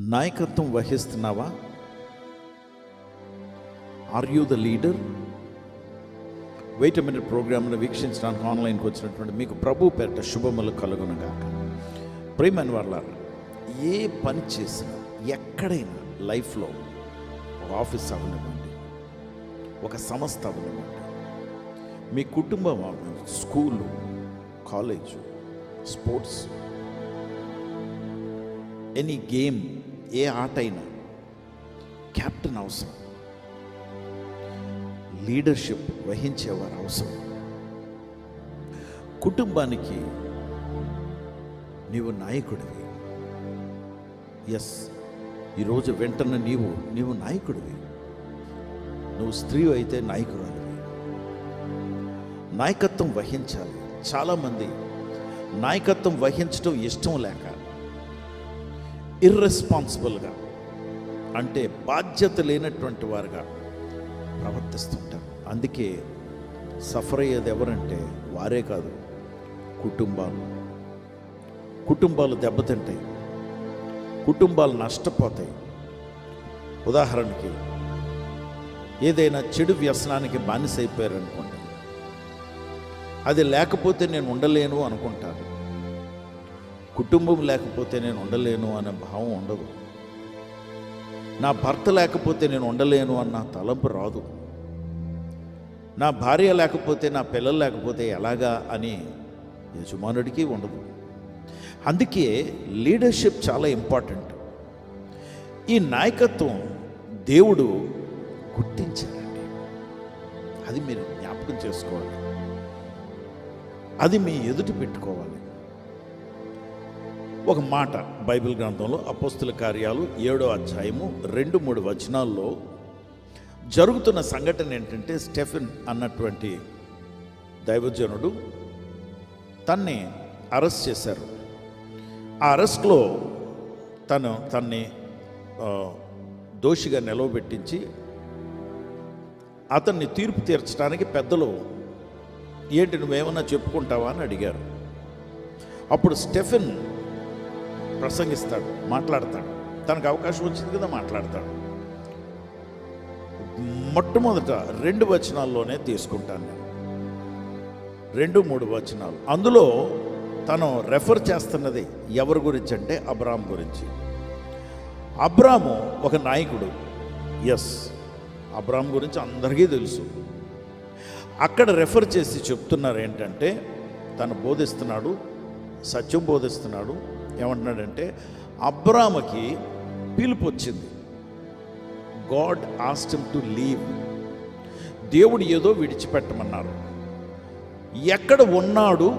నాయకత్వం వహిస్తున్నావా? Are you the leader wait minute ప్రోగ్రామ్ను వీక్షించడానికి ఆన్లైన్కి వచ్చినటువంటి మీకు ప్రభు పేరిట శుభములు కలుగునుగాక. ప్రేమని వాళ్ళ ఏ పని చేసినా ఎక్కడైనా లైఫ్లో ఒక ఆఫీస్ అవనివ్వండి ఒక సంస్థ అవనివ్వండి. మీ కుటుంబం అవనివ్వండి school college sports any game ఏ ఆట అయినా కెప్టెన్ అవసరం. లీడర్షిప్ వహించేవారు అవసరం. కుటుంబానికి నీవు నాయకుడివి. ఎస్ ఈరోజు వెంటనే నీవు నీవు నాయకుడివి. నువ్వు స్త్రీ అయితే నాయకురాలివి. నాయకత్వం వహించాలి. చాలామంది నాయకత్వం వహించడం ఇష్టం లేక ఇర్రెస్పాన్సిబుల్గా అంటే బాధ్యత లేనటువంటి వారుగా ప్రవర్తిస్తుంటారు. అందుకే సఫర్ అయ్యేది ఎవరంటే వారే కాదు కుటుంబాలు. కుటుంబాలు దెబ్బతింటాయి కుటుంబాలు నష్టపోతాయి. ఉదాహరణకి ఏదైనా చెడు వ్యసనానికి బానిసైపోయారనుకోండి అది లేకపోతే నేను ఉండలేను అనుకుంటాను కుటుంబం లేకపోతే నేను ఉండలేను అనే భావం ఉండదు. నా భర్త లేకపోతే నేను ఉండలేను అన్న తలంపు రాదు. నా భార్య లేకపోతే నా పిల్లలు లేకపోతే ఎలాగా అని యజమానుడికి ఉండదు. అందుకే లీడర్షిప్ చాలా ఇంపార్టెంట్. ఈ నాయకత్వం దేవుడు గుర్తించారండి అది మీరు జ్ఞాపకం చేసుకోవాలి. అది మీ ఎదుటి పెట్టుకోవాలి. ఒక మాట. బైబిల్ గ్రంథంలో అపోస్తుల కార్యాలు ఏడో అధ్యాయము రెండు మూడు వచనాల్లో జరుగుతున్న సంఘటన ఏంటంటే స్టెఫెన్ అన్నటువంటి దైవజనుడు తన్ని అరెస్ట్ చేశారు. ఆ అరెస్ట్లో తను తన్ని దోషిగా నిలవబెట్టించి అతన్ని తీర్పు తీర్చడానికి పెద్దలు ఏంటి నువ్వేమన్నా చెప్పుకుంటావా? అని అడిగారు. అప్పుడు స్టెఫెన్ ప్రసంగిస్తాడు మాట్లాడతాడు. తనకు అవకాశం వచ్చింది కదా మాట్లాడతాడు. మొట్టమొదట రెండు వచనాల్లోనే తీసుకుంటాను నేను. రెండు మూడు వచనాలు. అందులో తను రెఫర్ చేస్తున్నది ఎవరి గురించి అంటే అబ్రామ్ గురించి. అబ్రాము ఒక నాయకుడు. ఎస్ అబ్రామ్ గురించి అందరికీ తెలుసు. అక్కడ రెఫర్ చేసి చెప్తున్నారు ఏంటంటే తను బోధిస్తున్నాడు సత్యం బోధిస్తున్నాడు ఏమంటున్నాడంటే అబ్రామకి పిలుపు వచ్చింది. God asked him to leave. దేవుడు ఏదో విడిచిపెట్టమన్నారు. ఎక్కడ ఉన్నాడు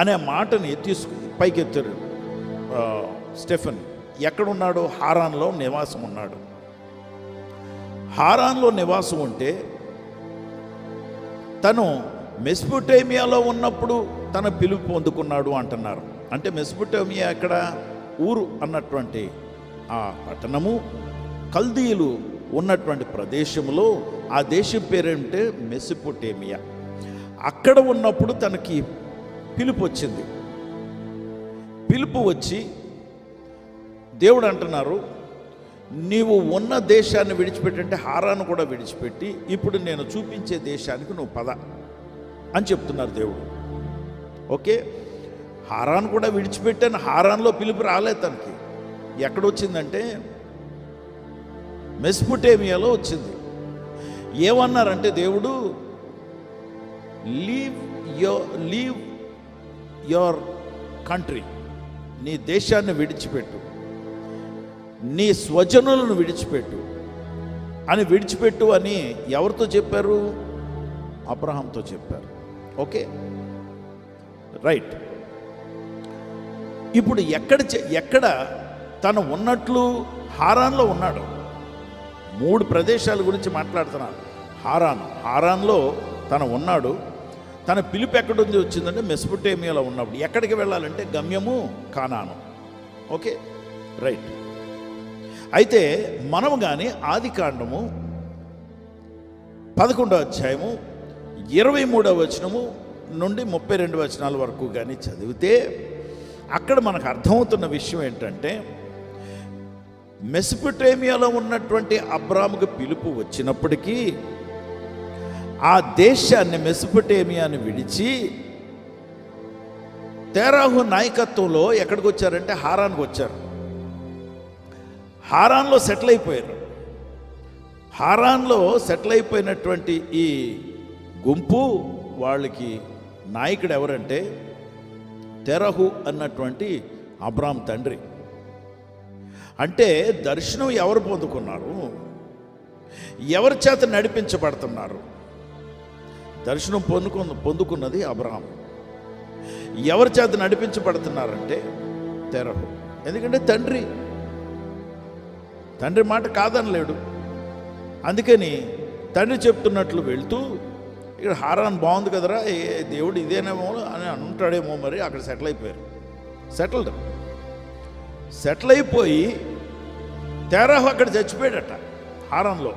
అనే మాటని తీసుకు పైకెత్తారు స్టెఫెన్. ఎక్కడున్నాడు హారాన్లో నివాసం ఉన్నాడు. హారాన్లో నివాసం ఉంటే తను మెస్పోటేమియాలో ఉన్నప్పుడు తన పిలుపు పొందుకున్నాడు అంటున్నారు. అంటే మెస్పుటేమియా అక్కడ ఊరు అన్నటువంటి ఆ పట్టణము కల్దీయులు ఉన్నటువంటి ప్రదేశంలో ఆ దేశం పేరేంటే మెస్పుటేమియా. అక్కడ ఉన్నప్పుడు తనకి పిలుపు వచ్చింది. పిలుపు వచ్చి దేవుడు అంటున్నారు నీవు ఉన్న దేశాన్ని విడిచిపెట్టంటే హారాన్ని కూడా విడిచిపెట్టి ఇప్పుడు నేను చూపించే దేశానికి నువ్వు పద అని చెప్తున్నారు దేవుడు. ఓకే? హారాన్ కూడా విడిచిపెట్టాను. హారాన్లో పిలుపు రాలేదు తనకి. ఎక్కడొచ్చిందంటే మెస్పుటేమియాలో వచ్చింది. ఏమన్నారంటే దేవుడు leave your leave your country. నీ దేశాన్ని విడిచిపెట్టు. నీ స్వజనులను విడిచిపెట్టు. అని విడిచిపెట్టు అని ఎవరితో చెప్పారు? అబ్రహాంతో చెప్పారు. ఓకే? రైట్. ఇప్పుడు ఎక్కడ చె- ఎక్కడ తను ఉన్నట్లు హారాన్లో ఉన్నాడు. మూడు ప్రదేశాల గురించి మాట్లాడుతున్నాను హారాన్ హారాన్లో తను ఉన్నాడు. తన పిలుపు ఎక్కడుంది వచ్చిందంటే మెస్పుటేమియాలో ఉన్నప్పుడు. ఎక్కడికి వెళ్ళాలంటే గమ్యము కానాను. ఓకే? రైట్. అయితే మనము కానీ ఆది కాండము పదకొండవ అధ్యాయము ఇరవై మూడవ వచనము నుండి ముప్పై రెండు వచనాల వరకు కానీ చదివితే అక్కడ మనకు అర్థమవుతున్న విషయం ఏంటంటే మెస్పిటేమియాలో ఉన్నటువంటి అబ్రాముకు పిలుపు వచ్చినప్పటికీ ఆ దేశాన్ని మెస్పిటేమియాని విడిచి తేరాహు నాయకత్వంలో ఎక్కడికి వచ్చారంటే హారాన్కి వచ్చారు. హారాన్లో సెటిల్ అయిపోయారు. హారాన్లో సెటిల్ అయిపోయినటువంటి ఈ గుంపు వాళ్ళకి నాయకుడు ఎవరంటే తెరహు అన్నటువంటి అబ్రామ్ తండ్రి. అంటే దర్శనం ఎవరు పొందుకున్నారు? ఎవరి చేత నడిపించబడుతున్నారు? దర్శనం పొందుకు పొందుకున్నది అబ్రహం ఎవరి చేత నడిపించబడుతున్నారంటే తెరహు. ఎందుకంటే తండ్రి. తండ్రి మాట కాదనలేడు. అందుకని తండ్రి చెప్తున్నట్లు వెళ్తూ ఇక్కడ హారాన్ బాగుంది కదరా? ఏ దేవుడు ఇదేనేమో అని అంటాడేమో మరి అక్కడ సెటిల్ అయిపోయారు. సెటిల్డ్. సెటిల్ అయిపోయి తేరాహు అక్కడ చచ్చిపోయాడట హారంలో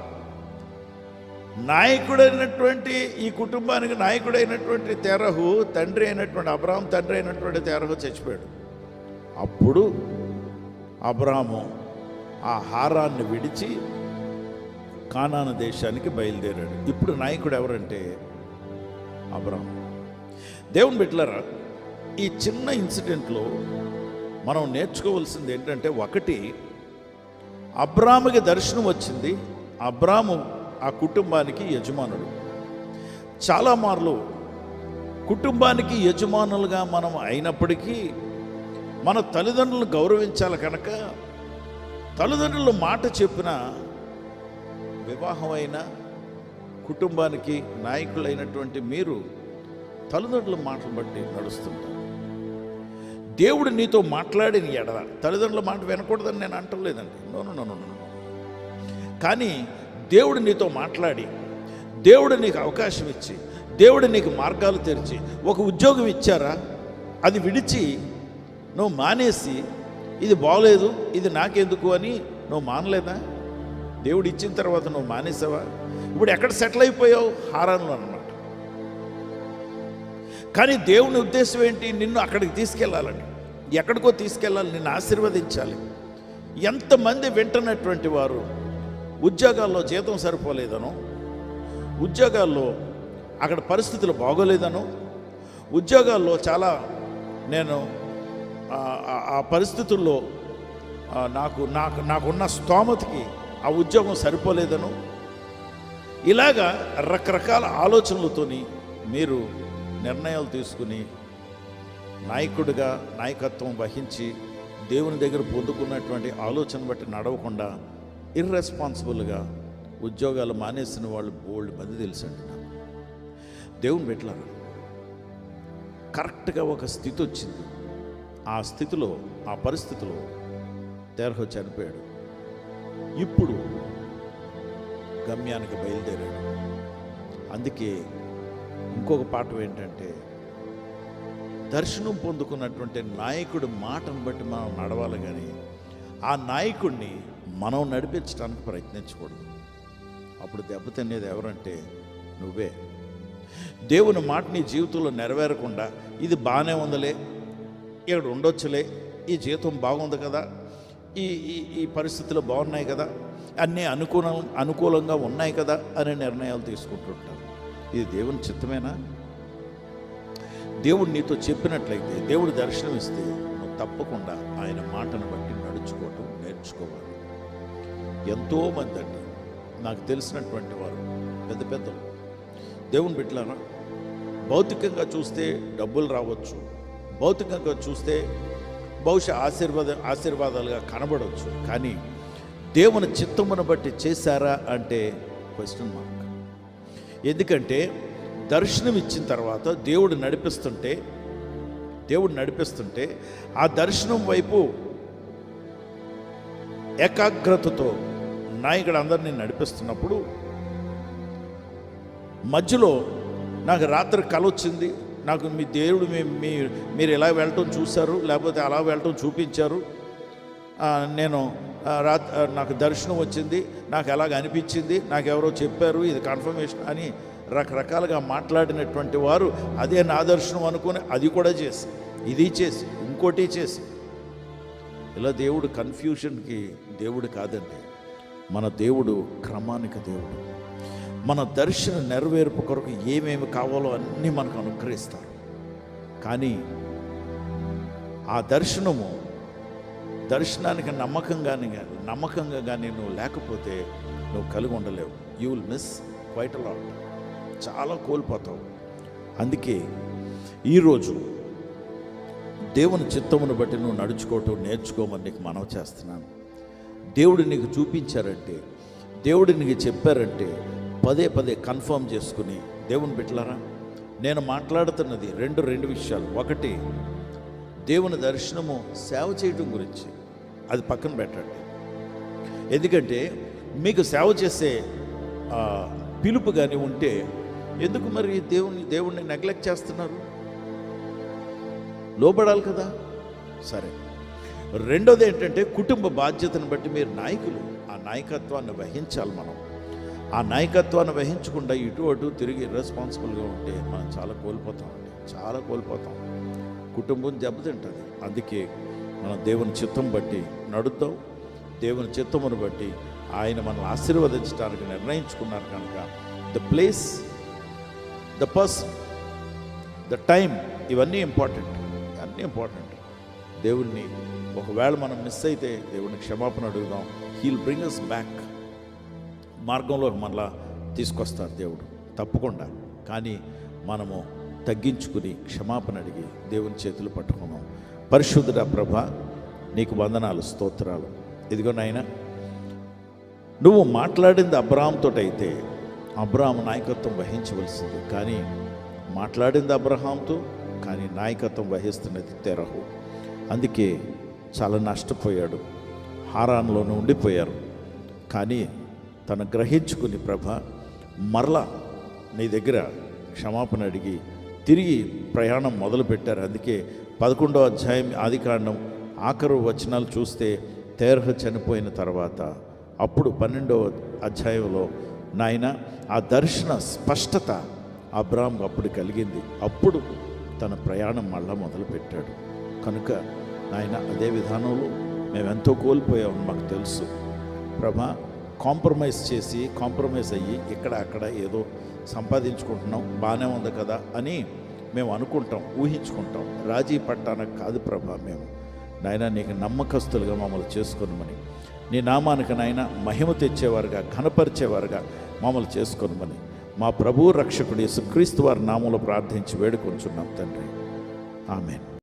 నాయకుడైనటువంటి ఈ కుటుంబానికి నాయకుడైనటువంటి తెరహు తండ్రి అయినటువంటి అబ్రాహం తండ్రి అయినటువంటి తెరహు చచ్చిపోయాడు. అప్పుడు అబ్రాహము ఆ హారాన్ని విడిచి కానాను దేశానికి బయలుదేరాడు. ఇప్పుడు నాయకుడు ఎవరంటే అబ్రహం. దేవుని బిడ్డలరా ఈ చిన్న ఇన్సిడెంట్లో మనం నేర్చుకోవాల్సింది ఏంటంటే ఒకటి అబ్రాముకి దర్శనం వచ్చింది అబ్రాము ఆ కుటుంబానికి యజమానుడు. చాలా మార్లు కుటుంబానికి యజమానులుగా మనం అయినప్పటికీ మన తల్లిదండ్రులను గౌరవించాలి కనుక తల్లిదండ్రులు మాట చెప్పిన వివాహమైన కుటుంబానికి నాయకులైనటువంటి మీరు తల్లిదండ్రుల మాటలు బట్టి నడుస్తుంటారు. దేవుడు నీతో మాట్లాడిన ఎడల తల్లిదండ్రుల మాట వినకూడదని నేను అంటలేదండి. నోను నో కానీ దేవుడు నీతో మాట్లాడి దేవుడు నీకు అవకాశం ఇచ్చి దేవుడు నీకు మార్గాలు తెరిచి ఒక ఉద్యోగం ఇచ్చారా? అది విడిచి నువ్వు మానేసి ఇది బాగలేదు ఇది నాకెందుకు అని నువ్వు మానలేదా? దేవుడు ఇచ్చిన తర్వాత నువ్వు మానేసావా? ఇప్పుడు ఎక్కడ సెటిల్ అయిపోయావు? హారంలో అనమాట కానీ దేవుని ఉద్దేశం ఏంటి? నిన్ను అక్కడికి తీసుకెళ్ళాలని ఎక్కడికో తీసుకెళ్ళాలి నిన్ను ఆశీర్వదించాలి. ఎంతమంది వింటున్నటువంటి వారు ఉద్యోగాల్లో జీతం సరిపోలేదనో ఉద్యోగాల్లో అక్కడ పరిస్థితులు బాగోలేదనో ఉద్యోగాల్లో చాలా నేను ఆ- పరిస్థితుల్లో నాకు నాకు నాకున్న స్తోమతకి ఆ ఉద్యోగం సరిపోలేదను ఇలాగా రకరకాల ఆలోచనలతోని మీరు నిర్ణయాలు తీసుకుని నాయకుడిగా నాయకత్వం వహించి దేవుని దగ్గర పొందుకున్నటువంటి ఆలోచన బట్టి నడవకుండా ఇర్రెస్పాన్సిబుల్గా ఉద్యోగాలు మానేసిన వాళ్ళు బోల్డ్ మంది తెలుసండి నాకు. దేవుని పెట్టారు కరెక్ట్గా ఒక స్థితి వచ్చింది. ఆ స్థితిలో ఆ పరిస్థితిలో తెరహు చనిపోయాడు. ఇప్పుడు గమ్యానికి బయలుదేరాడు. అందుకే ఇంకొక పాఠం ఏంటంటే దర్శనం పొందుకున్నటువంటి నాయకుడి మాటను బట్టి మనం నడవాలి కానీ ఆ నాయకుడిని మనం నడిపించడానికి ప్రయత్నించకూడదు. అప్పుడు దెబ్బతినేది ఎవరంటే నువ్వే. దేవుని మాట నీ జీవితంలో నెరవేరకుండా ఇది బాగానే ఉందిలే ఇక్కడ ఉండొచ్చులే ఈ జీవితం బాగుంది కదా ఈ ఈ ఈ పరిస్థితులు బాగున్నాయి కదా అన్నీ అనుకూలం అనుకూలంగా ఉన్నాయి కదా అనే నిర్ణయాలు తీసుకుంటుంటాం. ఇది దేవుని చిత్తమేనా? దేవుడు నీతో చెప్పినట్లయితే దేవుడు దర్శనం ఇస్తే నువ్వు తప్పకుండా ఆయన మాటను బట్టి నడుచుకోవటం నేర్చుకోవాలి. ఎంతోమంది అండి నాకు తెలిసినటువంటి వారు పెద్ద పెద్దలు. దేవుని బిడ్డలారా భౌతికంగా చూస్తే డబ్బులు రావచ్చు భౌతికంగా చూస్తే బహుశా ఆశీర్వాద ఆశీర్వాదాలుగా కనబడవచ్చు కానీ దేవుని చిత్తమును బట్టి చేశారా అంటే క్వశ్చన్ మార్క్ ఎందుకంటే దర్శనం ఇచ్చిన తర్వాత దేవుడు నడిపిస్తుంటే దేవుడు నడిపిస్తుంటే ఆ దర్శనం వైపు ఏకాగ్రతతో నాయకుడు అందరినీ నడిపిస్తున్నప్పుడు మధ్యలో నాకు రాత్రి కల వచ్చింది. నాకు మీ దేవుడు మీ మీ మీరు ఎలా వెళ్ళటం చూశారు? లేకపోతే అలా వెళ్ళటం చూపించారు? నేను రా నాకు దర్శనం వచ్చింది నాకు ఎలాగ అనిపించింది నాకు ఎవరో చెప్పారు ఇది కన్ఫర్మేషన్ అని రకరకాలుగా మాట్లాడినటువంటి వారు అదే నా దర్శనం అనుకుని అది కూడా చేసి ఇది చేసి ఇంకోటి చేసి. ఇలా దేవుడు కన్ఫ్యూషన్కి దేవుడు కాదండి. మన దేవుడు క్రమానికి దేవుడు. మన దర్శన నెరవేర్పు కొరకు ఏమేమి కావాలో అన్నీ మనకు అనుగ్రహిస్తారు. కానీ ఆ దర్శనము దర్శనానికి నమ్మకంగాని నమ్మకంగా కానీ నువ్వు లేకపోతే నువ్వు కలిగి ఉండలేవు. You will miss quite a lot చాలా కోల్పోతావు. అందుకే ఈరోజు దేవుని చిత్తమును బట్టి నువ్వు నడుచుకోవటం నేర్చుకోమని నీకు మనవి చేస్తున్నాను. దేవుడు నీకు చూపించారంటే దేవుడు నీకు చెప్పారంటే పదే పదే కన్ఫర్మ్ చేసుకుని దేవుని బిడ్డలారా నేను మాట్లాడుతున్నది రెండు రెండు విషయాలు. ఒకటి దేవుని దర్శనము సేవ చేయటం గురించి. అది పక్కన పెట్టండి. ఎందుకంటే మీకు సేవ చేసే పిలుపు కానీ ఉంటే ఎందుకు మరి దేవుని దేవుణ్ణి నెగ్లెక్ట్ చేస్తున్నారు? లోబడాలి కదా? సరే. రెండోది ఏంటంటే కుటుంబ బాధ్యతను బట్టి మీరు నాయకులు. ఆ నాయకత్వాన్ని వహించాలి మనం. ఆ నాయకత్వాన్ని వహించకుండా ఇటు అటు తిరిగి రెస్పాన్సిబుల్గా ఉంటే మనం చాలా కోల్పోతామండి. చాలా కోల్పోతాం. కుటుంబం దెబ్బతింటుంది. అందుకే మనం దేవుని చిత్తం బట్టి నడుద్దాం దేవుని చిత్తమును బట్టి ఆయన మనల్ని ఆశీర్వదించడానికి నిర్ణయించుకున్నారు కనుక the place the person the time ఇవన్నీ ఇంపార్టెంట్ అన్నీ ఇంపార్టెంట్ దేవుణ్ణి ఒకవేళ మనం మిస్ అయితే దేవుని క్షమాపణ అడుగుదాం. హీల్ బ్రింగ్ అస్ బ్యాక్ మార్గంలో మనలా తీసుకొస్తారు దేవుడు. తప్పకుండా. కానీ మనము తగ్గించుకుని క్షమాపణ అడిగి దేవుని చేతులు పట్టుకున్నాం. పరిశుద్ధుడ ప్రభ నీకు వందనాలు స్తోత్రాలు. ఇదిగో నాయన నువ్వు మాట్లాడింది అబ్రహాంతో అయితే అబ్రహాం నాయకత్వం వహించవలసింది. కానీ మాట్లాడింది అబ్రహాంతో కానీ నాయకత్వం వహిస్తున్నది తెరహు. అందుకే చాలా నష్టపోయాడు. హారాన్లోనే ఉండిపోయారు. కానీ తను గ్రహించుకుని ప్రభ మరలా నీ దగ్గర క్షమాపణ అడిగి తిరిగి ప్రయాణం మొదలుపెట్టారు. అందుకే పదకొండవ అధ్యాయం ఆదికాండం ఆఖరు వచనాలు చూస్తే తేరహ చనిపోయిన తర్వాత అప్పుడు పన్నెండవ అధ్యాయంలో నాయన ఆ దర్శన స్పష్టత అబ్రామ్ అప్పుడు కలిగింది. అప్పుడు తన ప్రయాణం మళ్ళా మొదలుపెట్టాడు. కనుక నాయన అదే విధానంలో మేము ఎంతో కోల్పోయామని మాకు తెలుసు. ప్రభా కాంప్రమైజ్ చేసి కాంప్రమైజ్ అయ్యి ఇక్కడ అక్కడ ఏదో సంపాదించుకుంటున్నాం బాగానే ఉంది కదా అని మేము అనుకుంటాం ఊహించుకుంటాం. రాజీ పట్టానికి కాదు ప్రభా మేము. నాయన నీకు నమ్మకస్తులుగా మమ్మల్ని చేసుకోనమని. నీ నామానికి నాయన మహిమ తెచ్చేవారుగా ఘనపరిచేవారుగా మమ్మల్ని చేసుకోనమని. మా ప్రభు రక్షకుడు యేసుక్రీస్తు వారి నామంలో ప్రార్థించి వేడుకొంచున్నాం తండ్రి. ఆమె